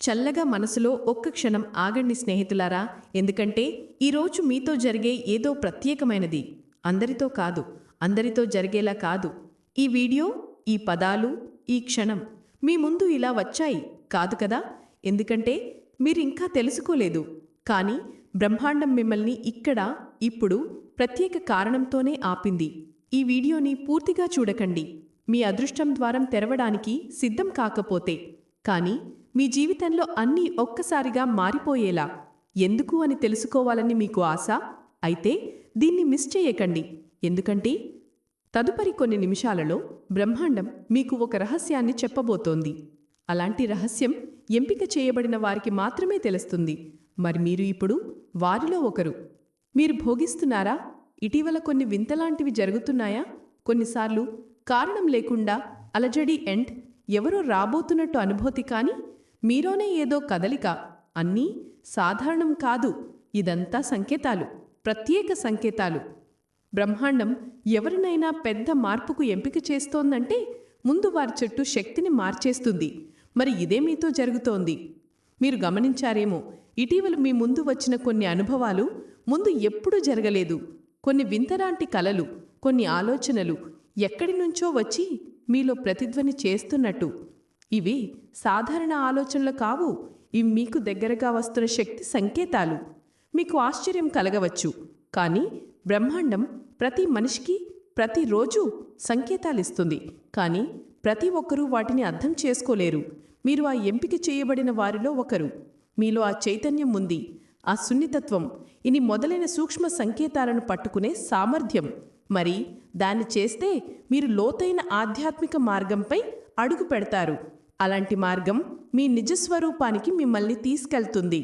చల్లగా మనసులో ఒక్క క్షణం ఆగండి స్నేహితులారా. ఎందుకంటే ఈరోజు మీతో జరిగే ఏదో ప్రత్యేకమైనది. అందరితో కాదు అందరితో జరిగేలా కాదు. ఈ వీడియో ఈ పదాలు ఈ క్షణం మీ ముందు ఇలా వచ్చాయి. కాదు కదా? ఎందుకంటే మీరింకా తెలుసుకోలేదు. కానీ బ్రహ్మాండం మిమ్మల్ని ఇక్కడ ఇప్పుడు ప్రత్యేక కారణంతోనే ఆపింది. ఈ వీడియోని పూర్తిగా చూడకండి. మీ అదృష్టం ద్వారం తెరవడానికి సిద్ధం కాకపోతే. కానీ మీ జీవితంలో అన్నీ ఒక్కసారిగా మారిపోయేలా. ఎందుకు అని తెలుసుకోవాలని మీకు ఆశ? అయితే దీన్ని మిస్ చేయకండి. ఎందుకంటే తదుపరి కొన్ని నిమిషాలలో బ్రహ్మాండం మీకు ఒక రహస్యాన్ని చెప్పబోతోంది. అలాంటి రహస్యం ఎంపిక చేయబడిన వారికి మాత్రమే తెలుస్తుంది. మరి మీరు ఇప్పుడు వారిలో ఒకరు. మీరు భోగిస్తున్నారా? ఇటీవల కొన్ని వింతలాంటివి జరుగుతున్నాయా? కొన్నిసార్లు కారణం లేకుండా అలజడి ఎండ్ ఎవరో రాబోతున్నట్టు అనుభూతి కానీ మీలోనే ఏదో కదలిక అన్నీ సాధారణం కాదు. ఇదంతా సంకేతాలు ప్రత్యేక సంకేతాలు. బ్రహ్మాండం ఎవరినైనా పెద్ద మార్పుకు ఎంపిక చేస్తోందంటే ముందు వారి చుట్టూ శక్తిని మార్చేస్తుంది. మరి ఇదే మీతో జరుగుతోంది. మీరు గమనించారేమో ఇటీవల మీ ముందు వచ్చిన కొన్ని అనుభవాలు ముందు ఎప్పుడూ జరగలేదు. కొన్ని వింతలాంటి కలలు కొన్ని ఆలోచనలు ఎక్కడి నుంచో వచ్చి మీలో ప్రతిధ్వని చేస్తున్నట్టు. ఇవి సాధారణ ఆలోచనలు కావు. ఇవి మీకు దగ్గరగా వస్తున్న శక్తి సంకేతాలు. మీకు ఆశ్చర్యం కలగవచ్చు. కానీ బ్రహ్మాండం ప్రతి మనిషికి ప్రతిరోజు సంకేతాలిస్తుంది కానీ ప్రతి ఒక్కరూ వాటిని అర్థం చేసుకోలేరు. మీరు ఆ ఎంపిక చేయబడిన వారిలో ఒకరు. మీలో ఆ చైతన్యం ఉంది. ఆ సున్నితత్వం. ఇని మొదలైన సూక్ష్మ సంకేతాలను పట్టుకునే సామర్థ్యం. మరి దాన్ని చేస్తే మీరు లోతైన ఆధ్యాత్మిక మార్గంపై అడుగు పెడతారు. అలాంటి మార్గం మీ నిజస్వరూపానికి మిమ్మల్ని తీసుకెళ్తుంది.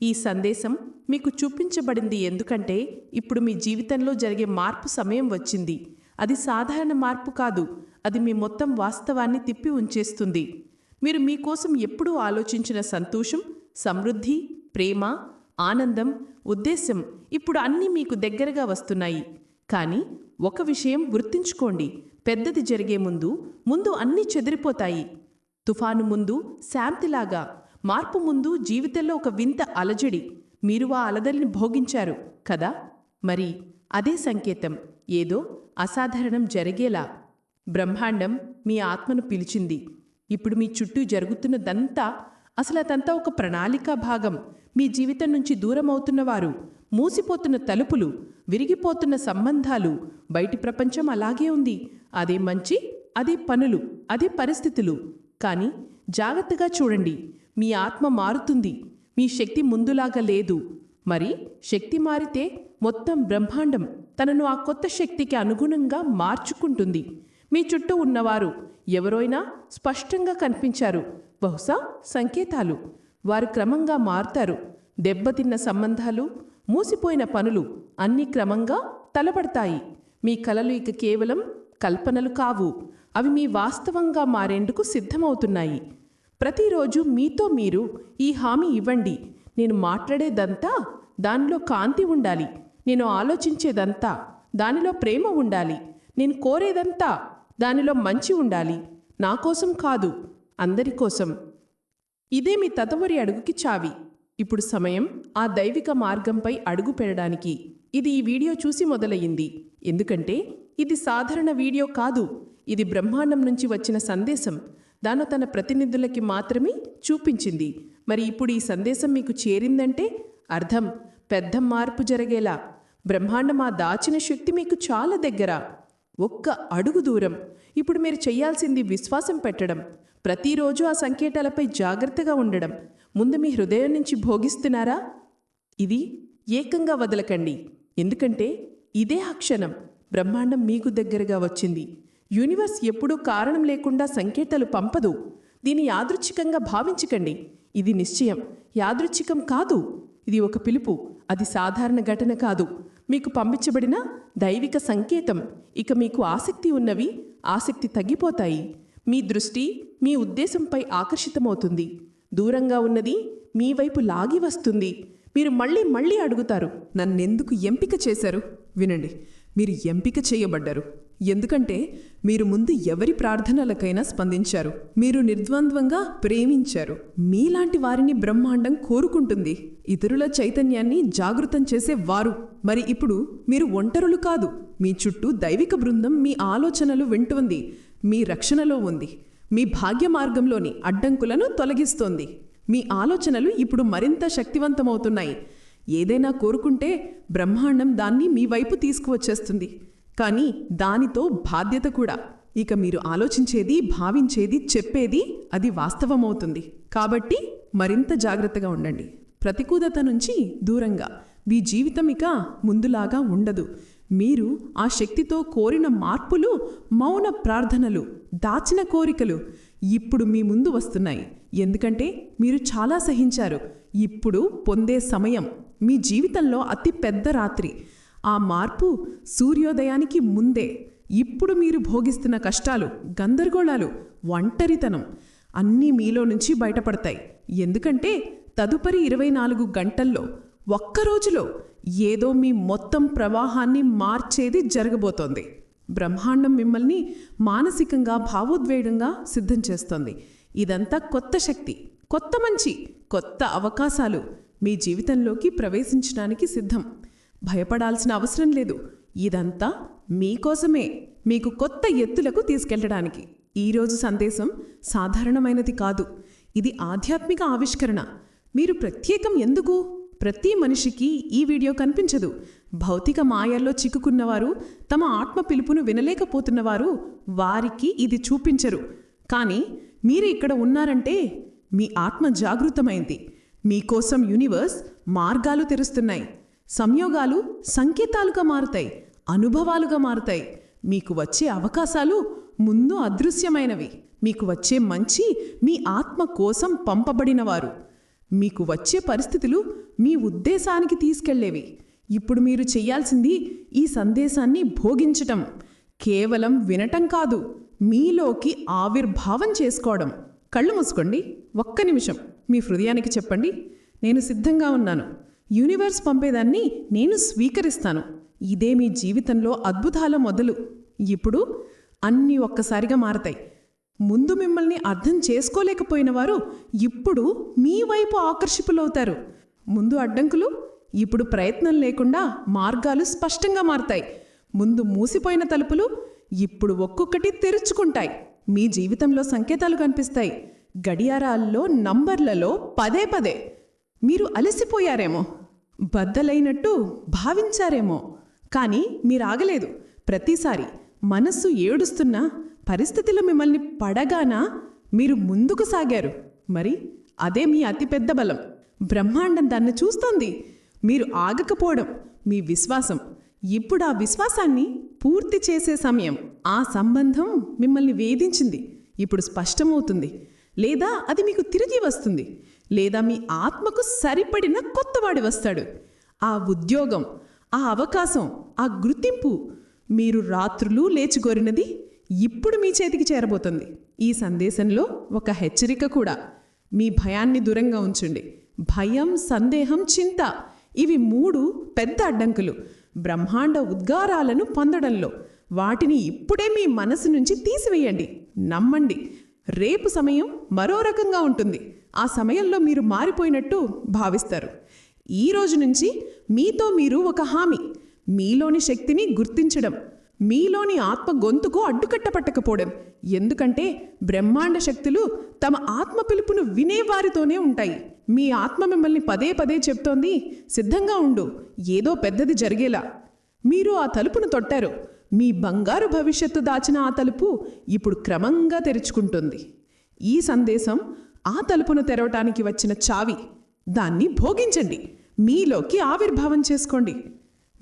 ఈ సందేశం మీకు చూపించబడింది ఎందుకంటే ఇప్పుడు మీ జీవితంలో జరిగే మార్పు సమయం వచ్చింది. అది సాధారణ మార్పు కాదు అది మీ మొత్తం వాస్తవాన్ని తిప్పి ఉంచేస్తుంది. మీరు మీకోసం ఎప్పుడూ ఆలోచించిన సంతోషం సమృద్ధి ప్రేమ ఆనందం ఉద్దేశం ఇప్పుడు అన్నీ మీకు దగ్గరగా వస్తున్నాయి. కానీ ఒక విషయం గుర్తుంచుకోండి పెద్దది జరిగే ముందు ముందు అన్నీ చెదిరిపోతాయి. తుఫాను ముందు శాంతిలాగా మార్పు ముందు జీవితంలో ఒక వింత అలజడి. మీరు ఆ అలదలిని భోగించారు కదా? మరి అదే సంకేతం. ఏదో అసాధారణం జరిగేలా. బ్రహ్మాండం మీ ఆత్మను పిలిచింది. ఇప్పుడు మీ చుట్టూ జరుగుతున్నదంతా అసలు అదంతా ఒక ప్రణాళికా భాగం. మీ జీవితం నుంచి దూరం అవుతున్నవారు మూసిపోతున్న తలుపులు విరిగిపోతున్న సంబంధాలు బయటి ప్రపంచం అలాగే ఉంది. అదే మంచి అదే పనులు అదే పరిస్థితులు. కానీ జాగ్రత్తగా చూడండి. మీ ఆత్మ మారుతుంది. మీ శక్తి ముందులాగా లేదు. మరి శక్తి మారితే మొత్తం బ్రహ్మాండం తనను ఆ కొత్త శక్తికి అనుగుణంగా మార్చుకుంటుంది. మీ చుట్టూ ఉన్నవారు ఎవరైనా స్పష్టంగా కనిపించారు. బహుశా సంకేతాలు. వారు క్రమంగా మారుతారు. దెబ్బతిన్న సంబంధాలు మూసిపోయిన పనులు అన్నీ క్రమంగా తలపడతాయి. మీ కలలు ఇక కేవలం కల్పనలు కావు. అవి మీ వాస్తవంగా మారేందుకు సిద్ధమవుతున్నాయి. ప్రతిరోజు మీతో మీరు ఈ హామీ ఇవ్వండి. నేను మాట్లాడేదంతా దానిలో కాంతి ఉండాలి. నేను ఆలోచించేదంతా దానిలో ప్రేమ ఉండాలి. నేను కోరేదంతా దానిలో మంచి ఉండాలి. నా కోసం కాదు అందరి కోసం. ఇదే మీ తతవరి అడుగుకి చావి. ఇప్పుడు సమయం ఆ దైవిక మార్గంపై అడుగు పెడడానికి. ఇది ఈ వీడియో చూసి మొదలయ్యింది. ఎందుకంటే ఇది సాధారణ వీడియో కాదు. ఇది బ్రహ్మాండం నుంచి వచ్చిన సందేశం. దాను తన ప్రతినిధులకి మాత్రమే చూపించింది. మరి ఇప్పుడు ఈ సందేశం మీకు చేరిందంటే? అర్థం. పెద్ద మార్పు జరిగేలా. బ్రహ్మాండం ఆ దాచిన శక్తి మీకు చాలా దగ్గర. ఒక్క అడుగు దూరం. ఇప్పుడు మీరు చేయాల్సింది విశ్వాసం పెట్టడం. ప్రతిరోజు ఆ సంకేతాలపై జాగ్రత్తగా ఉండడం. ముందు మీ హృదయం నుంచి భోగిస్తున్నారా? ఇది ఏకంగా వదలకండి. ఎందుకంటే ఇదే ఆ క్షణం. బ్రహ్మాండం మీకు దగ్గరగా వచ్చింది. యూనివర్స్ ఎప్పుడూ కారణం లేకుండా సంకేతాలు పంపదు. దీన్ని యాదృచ్ఛికంగా భావించకండి. ఇది నిశ్చయం. యాదృచ్ఛికం కాదు. ఇది ఒక పిలుపు. అది సాధారణ ఘటన కాదు. మీకు పంపించబడిన దైవిక సంకేతం. ఇక మీకు ఆసక్తి ఉన్నవి ఆసక్తి తగ్గిపోతాయి. మీ దృష్టి మీ ఉద్దేశంపై ఆకర్షితమవుతుంది. దూరంగా ఉన్నది మీ వైపు లాగి వస్తుంది. మీరు మళ్ళీ మళ్ళీ అడుగుతారు నన్నెందుకు ఎంపిక చేశారు? వినండి. మీరు ఎంపిక చేయబడ్డారు. ఎందుకంటే మీరు ముందు ఎవరి ప్రార్థనలకైనా స్పందించారు. మీరు నిర్ద్వంద్వంగా ప్రేమించారు. మీలాంటి వారిని బ్రహ్మాండం కోరుకుంటుంది. ఇతరుల చైతన్యాన్ని జాగృతం చేసే వారు. మరి ఇప్పుడు మీరు ఒంటరులు కాదు. మీ చుట్టూ దైవిక బృందం మీ ఆలోచనలు వింటుంది మీ రక్షణలో ఉంది. మీ భాగ్య మార్గంలోని అడ్డంకులను తొలగిస్తోంది. మీ ఆలోచనలు ఇప్పుడు మరింత శక్తివంతమవుతున్నాయి. ఏదైనా కోరుకుంటే బ్రహ్మాండం దాన్ని మీ వైపు తీసుకువచ్చేస్తుంది. కానీ దానితో బాధ్యత కూడా. ఇక మీరు ఆలోచించేది భావించేది చెప్పేది అది వాస్తవమవుతుంది. కాబట్టి మరింత జాగ్రత్తగా ఉండండి. ప్రతికూలత నుంచి దూరంగా. మీ జీవితం ఇక ముందులాగా ఉండదు. మీరు ఆ శక్తితో కోరిన మార్పులు మౌన ప్రార్థనలు దాచిన కోరికలు ఇప్పుడు మీ ముందు వస్తున్నాయి. ఎందుకంటే మీరు చాలా సహించారు. ఇప్పుడు పొందే సమయం మీ జీవితంలో అతి పెద్ద రాత్రి. ఆ మార్పు సూర్యోదయానికి ముందే. ఇప్పుడు మీరు భోగిస్తున్న కష్టాలు గందరగోళాలు ఒంటరితనం అన్నీ మీలో నుంచి బయటపడతాయి. ఎందుకంటే తదుపరి ఇరవై నాలుగు గంటల్లో ఒక్క రోజులో ఏదో మీ మొత్తం ప్రవాహాన్ని మార్చేది జరగబోతోంది. బ్రహ్మాండం మిమ్మల్ని మానసికంగా భావోద్వేగంగా సిద్ధం చేస్తోంది. ఇదంతా కొత్త శక్తి కొత్త మంచి కొత్త అవకాశాలు మీ జీవితంలోకి ప్రవేశించడానికి సిద్ధం. భయపడాల్సిన అవసరం లేదు. ఇదంతా మీకోసమే. మీకు కొత్త ఎత్తులకు తీసుకెళ్ళడానికి. ఈరోజు సందేశం సాధారణమైనది కాదు. ఇది ఆధ్యాత్మిక ఆవిష్కరణ. మీరు ప్రత్యేకం ఎందుకు? ప్రతి మనిషికి ఈ వీడియో కనిపించదు. భౌతిక మాయల్లో చిక్కుకున్నవారు తమ ఆత్మ పిలుపును వినలేకపోతున్నవారు వారికి ఇది చూపించరు. కానీ మీరు ఇక్కడ ఉన్నారంటే మీ ఆత్మ జాగృతమైంది. మీకోసం యూనివర్స్ మార్గాలు తెరుస్తున్నాయి. సంయోగాలు సంకేతాలుగా మారుతాయి అనుభవాలుగా మారుతాయి. మీకు వచ్చే అవకాశాలు ముందు అదృశ్యమైనవి. మీకు వచ్చే మంచి మీ ఆత్మ కోసం పంపబడినవారు. మీకు వచ్చే పరిస్థితులు మీ ఉద్దేశానికి తీసుకెళ్ళేవి. ఇప్పుడు మీరు చెయ్యాల్సింది ఈ సందేశాన్ని భోగించటం. కేవలం వినటం కాదు మీలోకి ఆవిర్భావం చేసుకోవడం. కళ్ళు మూసుకోండి. ఒక్క నిమిషం. మీ హృదయానికి చెప్పండి. నేను సిద్ధంగా ఉన్నాను. యూనివర్స్ పంపేదాన్ని నేను స్వీకరిస్తాను. ఇదే మీ జీవితంలో అద్భుతాల మొదలు. ఇప్పుడు అన్నీ ఒక్కసారిగా మారతాయి. ముందు మిమ్మల్ని అర్థం చేసుకోలేకపోయిన వారు ఇప్పుడు మీ వైపు ఆకర్షిపులవుతారు ముందు అడ్డంకులు ఇప్పుడు ప్రయత్నం లేకుండా మార్గాలు స్పష్టంగా మారతాయి. ముందు మూసిపోయిన తలుపులు ఇప్పుడు ఒక్కొక్కటి తెరుచుకుంటాయి. మీ జీవితంలో సంకేతాలు కనిపిస్తాయి. గడియారాల్లో నంబర్లలో పదే పదే. మీరు అలసిపోయారేమో. బద్దలైనట్టు భావించారేమో. కానీ మీరు ఆగలేదు ప్రతిసారి మనస్సు ఏడుస్తున్నా పరిస్థితులు మిమ్మల్ని పడగానా మీరు ముందుకు సాగారు. మరి అదే మీ అతిపెద్ద బలం. బ్రహ్మాండం దాన్ని చూస్తోంది. మీరు ఆగకపోవడం మీ విశ్వాసం. ఇప్పుడు ఆ విశ్వాసాన్ని పూర్తి చేసే సమయం. ఆ సంబంధం మిమ్మల్ని వేధించింది. ఇప్పుడు స్పష్టమవుతుంది. లేదా అది మీకు తిరిగి వస్తుంది. లేదా మీ ఆత్మకు సరిపడిన కొత్తవాడి వస్తాడు. ఆ ఉద్యోగం ఆ అవకాశం ఆ గుర్తింపు మీరు రాత్రులు లేచిగోరినది ఇప్పుడు మీ చేతికి చేరబోతుంది. ఈ సందేశంలో ఒక హెచ్చరిక కూడా. మీ భయాన్ని దూరంగా ఉంచండి. భయం సందేహం చింత ఇవి మూడు పెద్ద అడ్డంకులు. బ్రహ్మాండ ఉద్గారాలను పొందడంలో వాటిని ఇప్పుడే మీ మనసు నుంచి తీసివేయండి. నమ్మండి. రేపు సమయం మరో రకంగా ఉంటుంది. ఆ సమయంలో మీరు మారిపోయినట్టు భావిస్తారు. ఈ రోజు నుంచి మీతో మీరు ఒక హామీ. మీలోని శక్తిని గుర్తించడం. మీలోని ఆత్మ గొంతుకు అడ్డుకట్టపట్టకపోవడం. ఎందుకంటే బ్రహ్మాండ శక్తులు తమ ఆత్మ పిలుపును వినేవారితోనే ఉంటాయి. మీ ఆత్మ మిమ్మల్ని పదే పదే చెప్తోంది. సిద్ధంగా ఉండు. ఏదో పెద్దది జరిగేలా. మీరు ఆ తలుపును తొట్టారు. మీ బంగారు భవిష్యత్తు దాచిన ఆ తలుపు ఇప్పుడు క్రమంగా తెరుచుకుంటుంది. ఈ సందేశం ఆ తలుపును తెరవటానికి వచ్చిన చావి. దాన్ని భోగించండి. మీలోకి ఆవిర్భావం చేసుకోండి.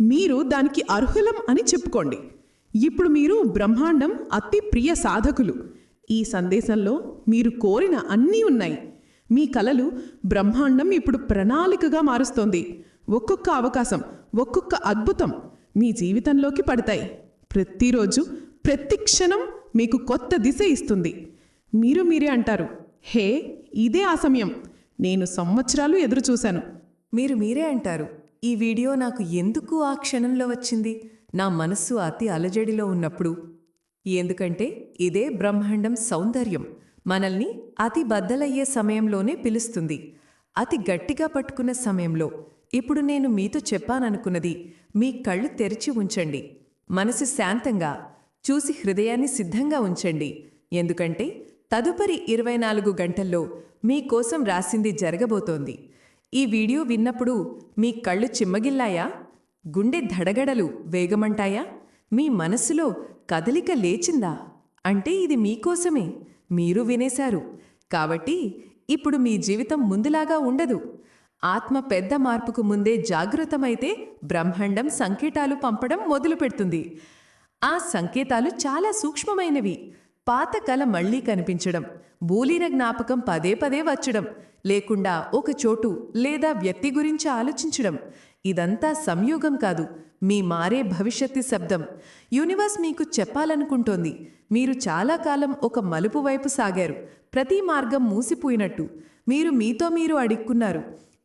మీరు దానికి అర్హులం అని చెప్పుకోండి. ఇప్పుడు మీరు బ్రహ్మాండం అతి ప్రియ సాధకులు. ఈ సందేశంలో మీరు కోరిన అన్నీ ఉన్నాయి. మీ కలలు బ్రహ్మాండం ఇప్పుడు ప్రణాళికగా మారుస్తోంది. ఒక్కొక్క అవకాశం ఒక్కొక్క అద్భుతం మీ జీవితంలోకి పడతాయి. ప్రతిరోజు ప్రతి క్షణం మీకు కొత్త దిశ ఇస్తుంది. మీరు మీరే అంటారు హే ఇదే ఆ సమయం. నేను సంవత్సరాలు ఎదురు చూశాను మీరు మీరే అంటారు ఈ వీడియో నాకు ఎందుకు ఆ క్షణంలో వచ్చింది? నా మనస్సు అతి అలజడిలో ఉన్నప్పుడు. ఎందుకంటే ఇదే బ్రహ్మాండం సౌందర్యం మనల్ని అతి బద్దలయ్యే సమయంలోనే పిలుస్తుంది. అతి గట్టిగా పట్టుకున్న సమయంలో ఇప్పుడు నేను మీతో చెప్పాననుకున్నది మీ కళ్ళు తెరిచి ఉంచండి. మనసు శాంతంగా చూసి హృదయాన్ని సిద్ధంగా ఉంచండి. ఎందుకంటే తదుపరి ఇరవై నాలుగు గంటల్లో మీకోసం రాసింది జరగబోతోంది. ఈ వీడియో విన్నప్పుడు మీ కళ్ళు చిమ్మగిల్లాయా? గుండె ధడగడలు వేగమంటాయా? మీ మనస్సులో కదలిక లేచిందా? అంటే ఇది మీకోసమే. మీరు వినేశారు. కాబట్టి ఇప్పుడు మీ జీవితం ముందులాగా ఉండదు. ఆత్మ పెద్ద మార్పుకు ముందే జాగృతమైతే బ్రహ్మాండం సంకేతాలు పంపడం మొదలుపెడుతుంది. ఆ సంకేతాలు చాలా సూక్ష్మమైనవి. పాత కల మళ్ళీ కనిపించడం బూలిన జ్ఞాపకం పదే పదే వచ్చడం లేకుండా ఒక చోటు లేదా వ్యక్తి గురించి ఆలోచించడం. ఇదంతా సంయోగం కాదు మీ మారే భవిష్యత్తు శబ్దం. యూనివర్స్ మీకు చెప్పాలనుకుంటోంది. మీరు చాలా కాలం ఒక మలుపు వైపు సాగారు. ప్రతి మార్గం మూసిపోయినట్టు. మీరు మీతో మీరు అడుక్కున్నారు.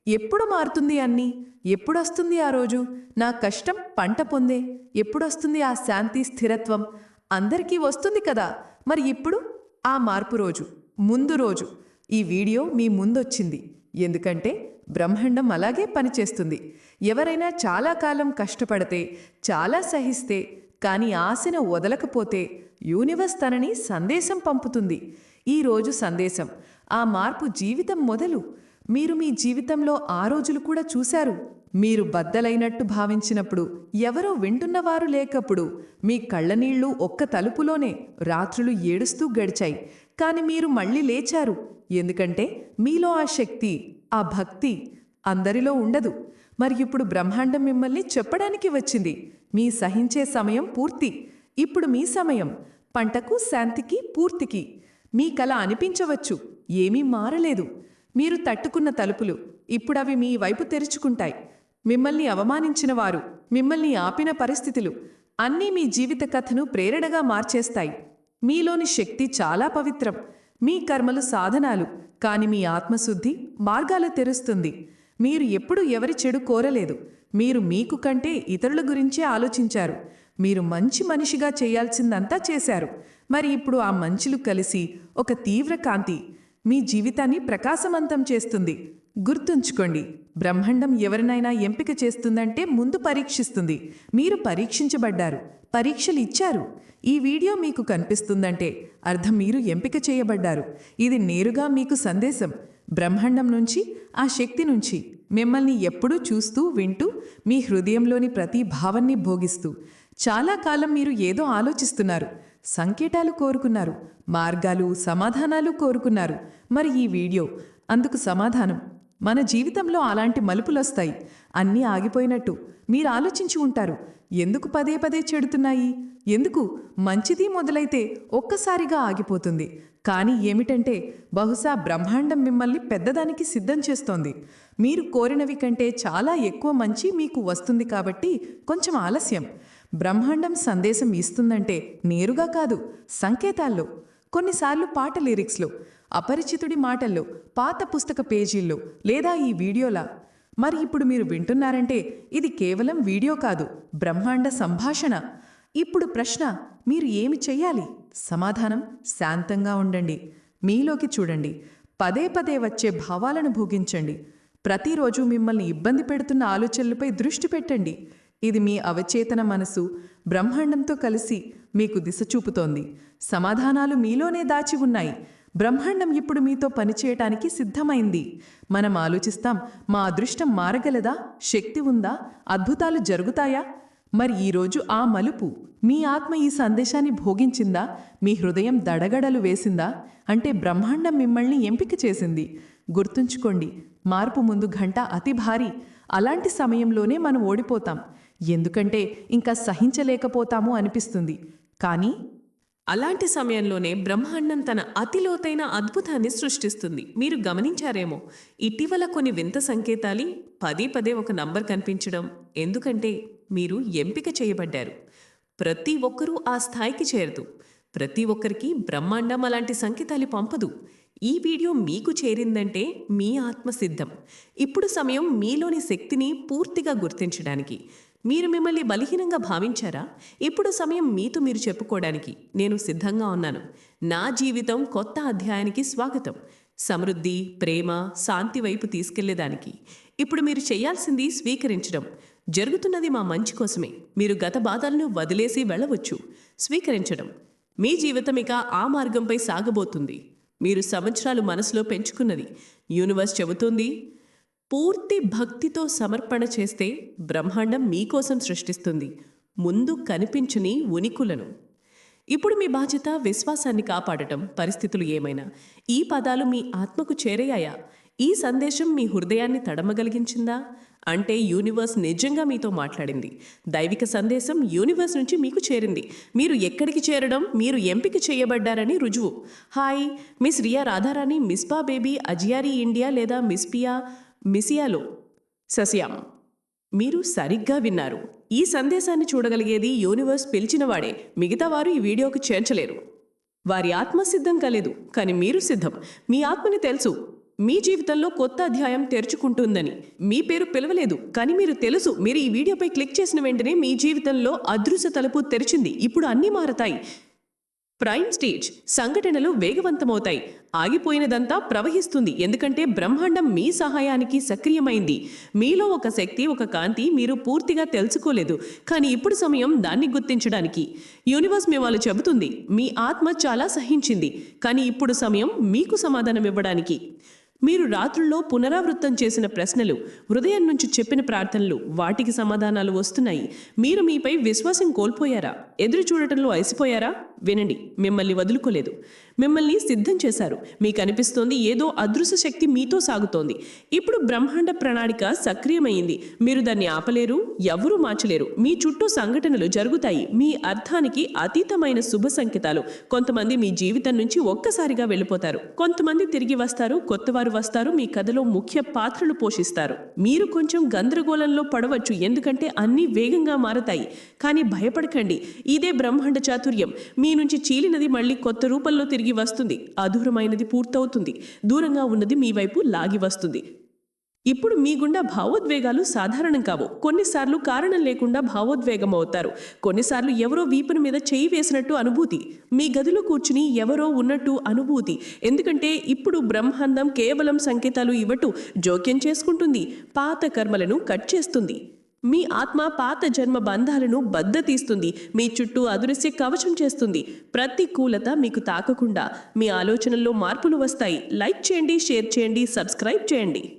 ఎప్పుడు మారుతుంది అన్నీ? ఎప్పుడొస్తుంది ఆ రోజు? నా కష్టం పంట పొందే. ఎప్పుడొస్తుంది ఆ శాంతి స్థిరత్వం? అందరికీ వస్తుంది కదా. మరి ఇప్పుడు ఆ మార్పు రోజు ముందు రోజు. ఈ వీడియో మీ ముందొచ్చింది. ఎందుకంటే బ్రహ్మాండం అలాగే పనిచేస్తుంది. ఎవరైనా చాలా కాలం కష్టపడితే చాలా సహిస్తే కానీ ఆశను వదలకపోతే యూనివర్స్ తనని సందేశం పంపుతుంది. ఈ రోజు సందేశం ఆ మార్పు జీవితం మొదలు. మీరు మీ జీవితంలో ఆ రోజులు కూడా చూశారు. మీరు బద్దలైనట్టు భావించినప్పుడు ఎవరో వింటున్నవారు లేకప్పుడు మీ కళ్ళనీళ్ళు ఒక్క తలుపులోనే రాత్రులు ఏడుస్తూ గడిచాయి. కాని మీరు మళ్ళీ లేచారు. ఎందుకంటే మీలో ఆ శక్తి ఆ భక్తి అందరిలో ఉండదు. మరి ఇప్పుడు బ్రహ్మాండం మిమ్మల్ని చెప్పడానికి వచ్చింది. మీ సహించే సమయం పూర్తి. ఇప్పుడు మీ సమయం. పంటకు శాంతికి పూర్తికి. మీ కళ అనిపించవచ్చు. ఏమీ మారలేదు. మీరు తట్టుకున్న తలుపులు. ఇప్పుడవి మీ వైపు తెరుచుకుంటాయి. మిమ్మల్ని అవమానించిన వారు మిమ్మల్ని ఆపిన పరిస్థితులు అన్నీ మీ జీవిత కథను ప్రేరణగా మార్చేస్తాయి. మీలోని శక్తి చాలా పవిత్రం. మీ కర్మలు సాధనాలు కాని మీ ఆత్మశుద్ధి మార్గాలు తెరుస్తుంది. మీరు ఎప్పుడు ఎవరి చెడు కోరలేదు. మీరు మీకు కంటే ఇతరుల గురించే ఆలోచించారు. మీరు మంచి మనిషిగా చేయాల్సిందంతా చేశారు. మరి ఇప్పుడు ఆ మంచులు కలిసి ఒక తీవ్ర కాంతి మీ జీవితాన్ని ప్రకాశవంతం చేస్తుంది. గుర్తుంచుకోండి బ్రహ్మాండం ఎవరినైనా ఎంపిక చేస్తుందంటే ముందు పరీక్షిస్తుంది. మీరు పరీక్షించబడ్డారు పరీక్షలు ఇచ్చారు. ఈ వీడియో మీకు కనిపిస్తుందంటే అర్థం మీరు ఎంపిక చేయబడ్డారు. ఇది నేరుగా మీకు సందేశం. బ్రహ్మాండం నుంచి ఆ శక్తి నుంచి మిమ్మల్ని ఎప్పుడూ చూస్తూ వింటూ మీ హృదయంలోని ప్రతి భావాన్ని భోగిస్తూ చాలా కాలం మీరు ఏదో ఆలోచిస్తున్నారు సంకేతాలు కోరుకున్నారు మార్గాలు సమాధానాలు కోరుకున్నారు. మరి ఈ వీడియో అందుకు సమాధానం. మన జీవితంలో అలాంటి మలుపులొస్తాయి. అన్నీ ఆగిపోయినట్టు. మీరు ఆలోచించి ఉంటారు. ఎందుకు పదే పదే చెడుతున్నాయి? ఎందుకు? మంచిది మొదలైతే ఒక్కసారిగా ఆగిపోతుంది. కానీ ఏమిటంటే బహుశా బ్రహ్మాండం మిమ్మల్ని పెద్దదానికి సిద్ధం చేస్తోంది. మీరు కోరినవి కంటే చాలా ఎక్కువ మంచి మీకు వస్తుంది కాబట్టి కొంచెం ఆలస్యం. బ్రహ్మాండం సందేశం ఇస్తుందంటే నేరుగా కాదు సంకేతాల్లో. కొన్నిసార్లు పాట లిరిక్స్లో. అపరిచితుడి మాటల్లో పాత పుస్తక పేజీల్లో లేదా ఈ వీడియోలా? మరి ఇప్పుడు మీరు వింటున్నారంటే ఇది కేవలం వీడియో కాదు బ్రహ్మాండ సంభాషణ. ఇప్పుడు ప్రశ్న మీరు ఏమి చెయ్యాలి? సమాధానం శాంతంగా ఉండండి. మీలోకి చూడండి. పదే పదే వచ్చే భావాలను భోగించండి. ప్రతిరోజు మిమ్మల్ని ఇబ్బంది పెడుతున్న ఆలోచనలపై దృష్టి పెట్టండి. ఇది మీ అవచేతన మనసు బ్రహ్మాండంతో కలిసి మీకు దిశ చూపుతోంది. సమాధానాలు మీలోనే దాచి ఉన్నాయి. బ్రహ్మాండం ఇప్పుడు మీతో పనిచేయటానికి సిద్ధమైంది. మనం ఆలోచిస్తాం మా అదృష్టం మారగలదా? శక్తి ఉందా? అద్భుతాలు జరుగుతాయా? మరి ఈరోజు ఆ మలుపు మీ ఆత్మ ఈ సందేశాన్ని భోగించిందా? మీ హృదయం దడగడలు వేసిందా? అంటే బ్రహ్మాండం మిమ్మల్ని ఎంపిక చేసింది. గుర్తుంచుకోండి మార్పు ముందు గంట అతి భారీ. అలాంటి సమయంలోనే మనం ఓడిపోతాం. ఎందుకంటే ఇంకా సహించలేకపోతాము అనిపిస్తుంది. కానీ అలాంటి సమయంలోనే బ్రహ్మాండం తన అతి లోతైన అద్భుతాన్ని సృష్టిస్తుంది. మీరు గమనించారేమో ఇటీవల కొన్ని వింత సంకేతాలి పదే పదే ఒక నంబర్ కనిపించడం ఎందుకంటే మీరు ఎంపిక చేయబడ్డారు. ప్రతి ఒక్కరూ ఆ స్థాయికి చేరదు. ప్రతి ఒక్కరికి బ్రహ్మాండం అలాంటి సంకేతాలు పంపదు. ఈ వీడియో మీకు చేరిందంటే మీ ఆత్మసిద్ధం. ఇప్పుడు సమయం మీలోని శక్తిని పూర్తిగా గుర్తించడానికి. మీరు మిమ్మల్ని బలహీనంగా భావించారా? ఇప్పుడు సమయం మీతో మీరు చెప్పుకోవడానికి నేను సిద్ధంగా ఉన్నాను. నా జీవితం కొత్త అధ్యాయానికి స్వాగతం. సమృద్ధి ప్రేమ శాంతి వైపు తీసుకెళ్ళేదానికి. ఇప్పుడు మీరు చేయాల్సింది స్వీకరించడం. జరుగుతున్నది మా మంచి కోసమే. మీరు గత బాధలను వదిలేసి వెళ్ళవచ్చు. స్వీకరించడం. మీ జీవితం ఇక ఆ మార్గంపై సాగబోతుంది. మీరు సంవత్సరాలు మనసులో పెంచుకున్నది. యూనివర్స్ చెబుతుంది పూర్తి భక్తితో సమర్పణ చేస్తే బ్రహ్మాండం మీకోసం సృష్టిస్తుంది. ముందు కనిపించని ఉనికులను. ఇప్పుడు మీ బాధ్యత విశ్వాసాన్ని కాపాడటం. పరిస్థితులు ఏమైనా? ఈ పదాలు మీ ఆత్మకు చేరయ్యాయా ఈ సందేశం మీ హృదయాన్ని తడమగలిగించిందా? అంటే యూనివర్స్ నిజంగా మీతో మాట్లాడింది. దైవిక సందేశం యూనివర్స్ నుంచి మీకు చేరింది. మీరు ఎక్కడికి చేరడం మీరు ఎంపిక చేయబడ్డారని రుజువు. హాయ్ మిస్ రియా రాధారాణి మిస్పా బేబీ అజియారీ ఇండియా లేదా మిస్పియా మిసియాలో. సస్యాం మీరు సరిగ్గా విన్నారు. ఈ సందేశాన్ని చూడగలిగేది యూనివర్స్ పిలిచినవాడే. మిగతా వారు ఈ వీడియోకి చేర్చలేరు. వారి ఆత్మ సిద్ధం కాలేదు. కానీ మీరు సిద్ధం. మీ ఆత్మని తెలుసు. మీ జీవితంలో కొత్త అధ్యాయం తెరుచుకుంటుందని. మీ పేరు పిలవలేదు. కానీ మీరు తెలుసు. మీరు ఈ వీడియోపై క్లిక్ చేసిన వెంటనే మీ జీవితంలో అదృశ్య తలుపు తెరిచింది. ఇప్పుడు అన్నీ మారతాయి. ప్రైమ్ స్టేజ్ సంఘటనలు వేగవంతమవుతాయి. ఆగిపోయినదంతా ప్రవహిస్తుంది. ఎందుకంటే బ్రహ్మాండం మీ సహాయానికి సక్రియమైంది. మీలో ఒక శక్తి ఒక కాంతి మీరు పూర్తిగా తెలుసుకోలేదు. కానీ ఇప్పుడు సమయం దాన్ని గుర్తించడానికి. యూనివర్స్ మీ వాళ్ళు చెబుతుంది మీ ఆత్మ చాలా సహించింది. కానీ ఇప్పుడు సమయం మీకు సమాధానం ఇవ్వడానికి. మీరు రాత్రుల్లో పునరావృతం చేసిన ప్రశ్నలు హృదయం నుంచి చెప్పిన ప్రార్థనలు వాటికి సమాధానాలు వస్తున్నాయి. మీరు మీపై విశ్వాసం కోల్పోయారా? ఎదురు చూడటంలో అలసిపోయారా? వినండి మిమ్మల్ని వదులుకోలేదు. మిమ్మల్ని సిద్ధం చేశారు. మీకు అనిపిస్తోంది ఏదో అదృశ్య శక్తి మీతో సాగుతోంది. ఇప్పుడు బ్రహ్మాండ ప్రణాళిక సక్రియమైంది. మీరు దాన్ని ఆపలేరు ఎవరూ మార్చలేరు. మీ చుట్టూ సంఘటనలు జరుగుతాయి. మీ అర్థానికి అతీతమైన శుభ సంకేతాలు. కొంతమంది మీ జీవితం నుంచి ఒక్కసారిగా వెళ్ళిపోతారు. కొంతమంది తిరిగి వస్తారు కొత్తవారు వస్తారు మీ కథలో ముఖ్య పాత్రలు పోషిస్తారు. మీరు కొంచెం గందరగోళంలో పడవచ్చు ఎందుకంటే అన్నీ వేగంగా మారతాయి. కానీ భయపడకండి. ఇదే బ్రహ్మాండ చాతుర్యం. మీ నుంచి చీలినది మళ్ళీ కొత్త రూపంలో తిరిగి వస్తుంది. అధూరమైనది పూర్తవుతుంది. దూరంగా ఉన్నది మీ వైపు లాగి వస్తుంది. ఇప్పుడు మీ గుండా భావోద్వేగాలు సాధారణం కావు. కొన్నిసార్లు కారణం లేకుండా భావోద్వేగం అవుతారు కొన్నిసార్లు ఎవరో వీపుని మీద చేయి వేసినట్టు అనుభూతి. మీ గదిలో కూర్చుని ఎవరో ఉన్నట్టు అనుభూతి. ఎందుకంటే ఇప్పుడు బ్రహ్మాండం కేవలం సంకేతాలు ఇవ్వటు జోక్యం చేసుకుంటుంది. పాత కర్మలను కట్ చేస్తుంది. మీ ఆత్మ పాత జన్మ బంధాలను బద్దతీస్తుంది. మీ చుట్టూ అదృశ్య కవచం చేస్తుంది. ప్రతికూలత మీకు తాకకుండా మీ ఆలోచనల్లో మార్పులు వస్తాయి. లైక్ చేయండి షేర్ చేయండి సబ్స్క్రైబ్ చేయండి.